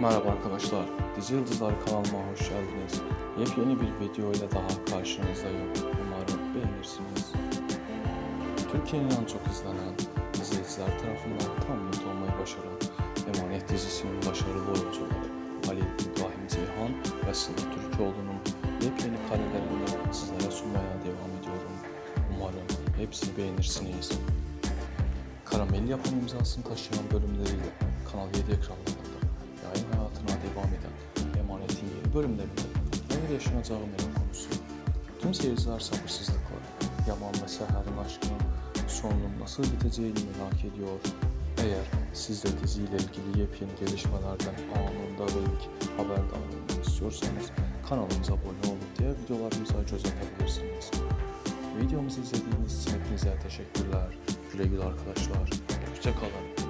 Merhaba arkadaşlar, Dizi Yıldızlar kanalıma hoş geldiniz. Yepyeni bir video ile daha karşınızdayım. Umarım beğenirsiniz. Türkiye'nin en çok izlenen izleyiciler tarafından tam net olmayı başaran Emanet dizisinin başarılı oyuncuları Halil İbrahim Ceyhan ve Sıla Türkoğlu'nun yepyeni karelerini sizlere sunmaya devam ediyorum. Umarım hepsini beğenirsiniz. Karamel yapım imzasını taşıyan bölümleriyle Kanal 7 ekranlarında Yeni bölümlerinde neler yaşanacağı merak konusu. Tüm seyirciler sabırsızlıkla Yaman ve Seher'in aşkının sonunun nasıl biteceğini merak ediyor. Eğer siz de diziyle ilgili yepyeni gelişmelerden anında ve ilk haberdar olmak istiyorsanız kanalımıza abone olun diye videolarımıza göz atabilirsiniz. Videomuzu izlediğiniz için hepinize teşekkürler. Güle güle arkadaşlar. Hoşçakalın.